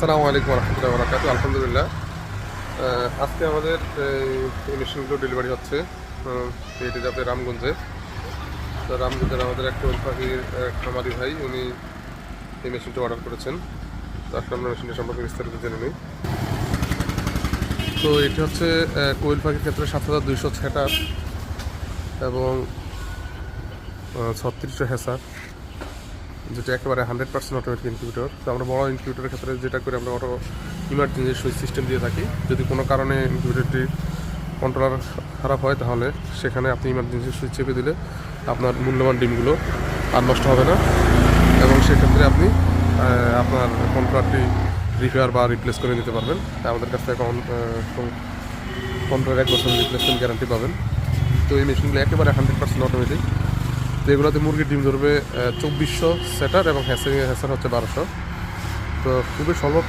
আসসালামু আলাইকুম রহমতুল্লাহ বরাকাত আলহামদুলিল্লাহ। আজকে আমাদের মেশিনগুলো ডেলিভারি হচ্ছে এটি যাবে রামগঞ্জে। তো রামগঞ্জের আমাদের এক কোয়েল পাখির খামারি ভাই, উনি এই মেশিনটা অর্ডার করেছেন। তো আসলে আমরা মেশিনটা সম্পর্কে বিস্তারিত জেনে নিই। তো এটি হচ্ছে কোয়েল পাখির ক্ষেত্রে সাত হাজার দুইশো ছেটার এবং ছত্রিশশো হেসার। যেটা একেবারে হান্ড্রেড পার্সেন্ট অটোমেটিক ইনকিউবেটর তো আমরা বড় ইনকিউবেটরের ক্ষেত্রে যেটা করে, আমরা অটো ইমার্জেন্সি সুইচ সিস্টেম দিয়ে থাকি। যদি কোনো কারণে ইনকিউবেটরটি কন্ট্রোলার খারাপ হয়, তাহলে সেখানে আপনি ইমার্জেন্সি সুইচ চেপে দিলে আপনার মূল্যবান ডিমগুলো আর নষ্ট হবে না। এবং সেক্ষেত্রে আপনি আপনার কন্ট্রোলারটি রিপেয়ার বা রিপ্লেস করে নিতে পারবেন। আমাদের কাছ থেকে কন্ট্রোলার এক বছরের রিপ্লেসমেন্ট গ্যারান্টি পাবেন। তো এই মেশিনগুলো একেবারে হান্ড্রেড পার্সেন্ট অটোমেটিক তো এগুলোতে মুরগির ডিম ধরবে চব্বিশশো সেটার এবং হ্যাসার হ্যাসার হচ্ছে বারোশো। তো খুবই স্বল্প